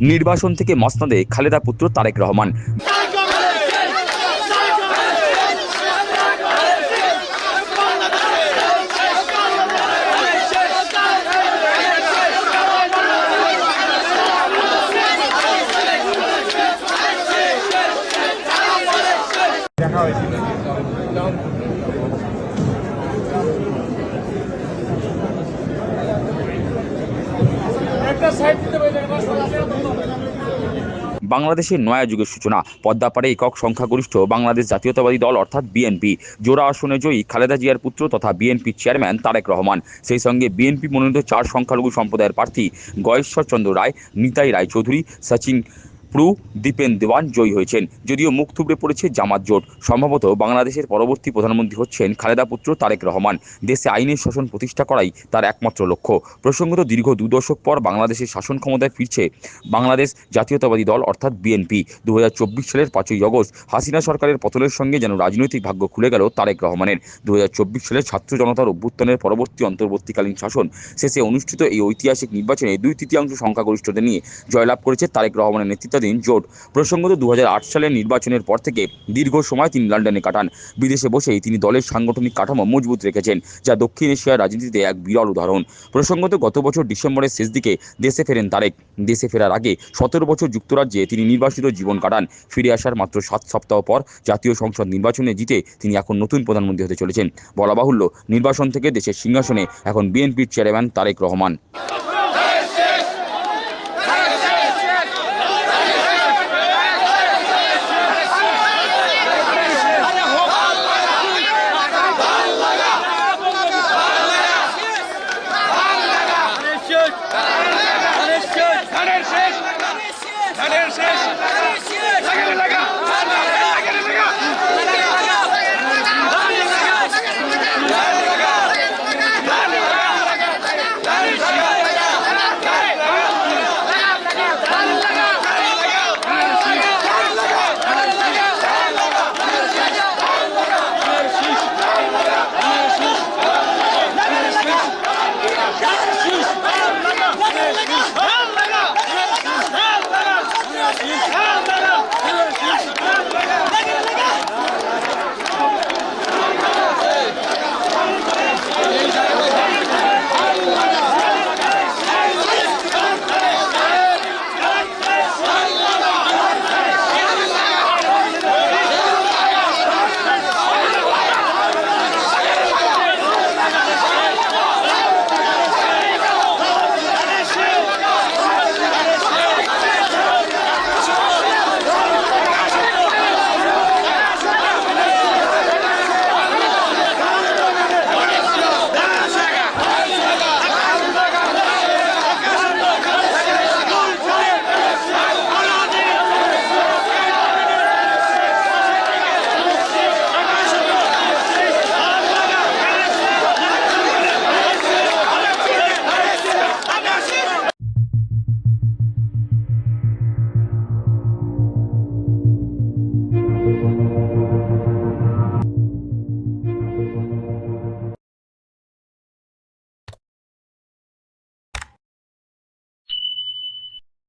নির্বাসন থেকে মসনদে খালেদা পুত্র তারেক রহমান। একটা সাইড দিতে পারি বাংলাদেশের নয়া যুগের সূচনা। পদ্মাপাড়ে একক সংখ্যাগরিষ্ঠ বাংলাদেশ জাতীয়তাবাদী দল, অর্থাৎ বিএনপি। জোড়া আসনে জয়ী খালেদা জিয়ার পুত্র তথা বিএনপি চেয়ারম্যান তারেক রহমান। সেই সঙ্গে বিএনপি মনোনীত চার সংখ্যালঘু সম্প্রদায়ের প্রার্থী গয়েশ্বর চন্দ্র রায়, নিতাই রায়চৌধুরী, সচিন প্রু দীপেন দেওয়ান জয়ী হয়েছেন। যদিও মুখ থুবড়ে পড়েছে জামাত জোট। সম্ভবত বাংলাদেশের পরবর্তী প্রধানমন্ত্রী হচ্ছেন খালেদা পুত্র তারেক রহমান। দেশে আইনের শাসন প্রতিষ্ঠা করাই তার একমাত্র লক্ষ্য। প্রসঙ্গত দীর্ঘ দু দশক পর বাংলাদেশের শাসন ক্ষমতায় ফিরছে বাংলাদেশ জাতীয়তাবাদী দল, অর্থাৎ বিএনপি। দু হাজার চব্বিশ সালের পাঁচই আগস্ট হাসিনা সরকারের পতনের সঙ্গে যেন রাজনৈতিক ভাগ্য খুলে গেল তারেক রহমানের। দু সালের ছাত্র জনতার অভ্যুত্থানের পরবর্তী অন্তর্বর্তীকালীন শাসন শেষে অনুষ্ঠিত এই ঐতিহাসিক নির্বাচনে দুই তৃতীয়াংশ সংখ্যাগরিষ্ঠতা নিয়ে জয়লাভ করেছে তারেক রহমানের নেতৃত্বাধীন জোট। প্রসঙ্গত দু সালের নির্বাচনের পর থেকে দীর্ঘ সময় তিনি লন্ডনে কাটান। বিদেশে বসেই তিনি দলের সাংগঠনিক কাঠামো মজবুত রেখেছেন, যা দক্ষিণ এশিয়ার রাজনীতিতে এক বিরল উদাহরণ। প্রসঙ্গত গত বছর ডিসেম্বরের শেষ দিকে দেশে ফেরেন তারেক। দেশে ফেরার আগে সতেরো বছর যুক্তরাজ্যে তিনি নির্বাসিত জীবন কাটান। ফিরে আসার মাত্র সাত সপ্তাহ পর জাতীয় সংসদ নির্বাচনে জিতে তিনি এখন নতুন প্রধানমন্ত্রী হতে চলেছেন। বলা বাহুল্য নির্বাচন থেকে দেশের সিংহাসনে এখন বিএনপির চেয়ারম্যান তারেক রহমান।